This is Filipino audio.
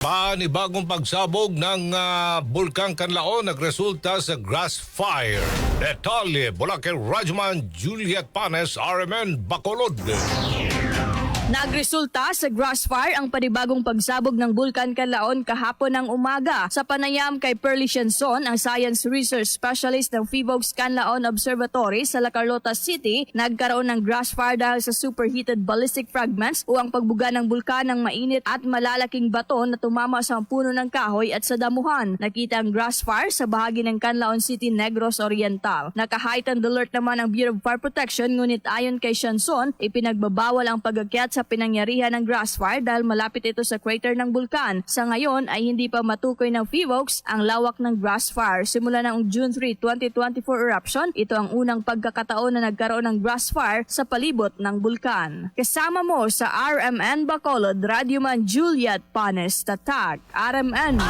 Panibagong pagsabog ng ah, Bulkang Kanlaon nagresulta sa grass fire. Detalye, Bulacan Rajman, Juliet Panes, RMN Bacolod. Nagresulta sa grass fire ang panibagong pagsabog ng Bulkan Kanlaon kahapon ng umaga. Sa panayam kay Perly Shenson, ang Science Research Specialist ng FIVOX Kanlaon Observatory sa La Carlota City, nagkaroon ng grass fire dahil sa superheated ballistic fragments o ang pagbuga ng bulkan ng mainit at malalaking bato na tumama sa puno ng kahoy at sa damuhan. Nakita ang grass fire sa bahagi ng Canlaon City, Negros Oriental. Naka-heightened alert naman ang Bureau of Fire Protection ngunit ayon kay Shanson, ipinagbabawal ang pagakyat sa pinangyarihan ng grass fire dahil malapit ito sa crater ng bulkan. Sa ngayon ay hindi pa matukoy ng FIVOX ang lawak ng grass fire. Simula ng June 3, 2024 eruption, ito ang unang pagkakataon na nagkaroon ng grass fire sa palibot ng bulkan. Kasama mo sa RMN Bacolod, Radyoman Juliet Panes Tatag, RMN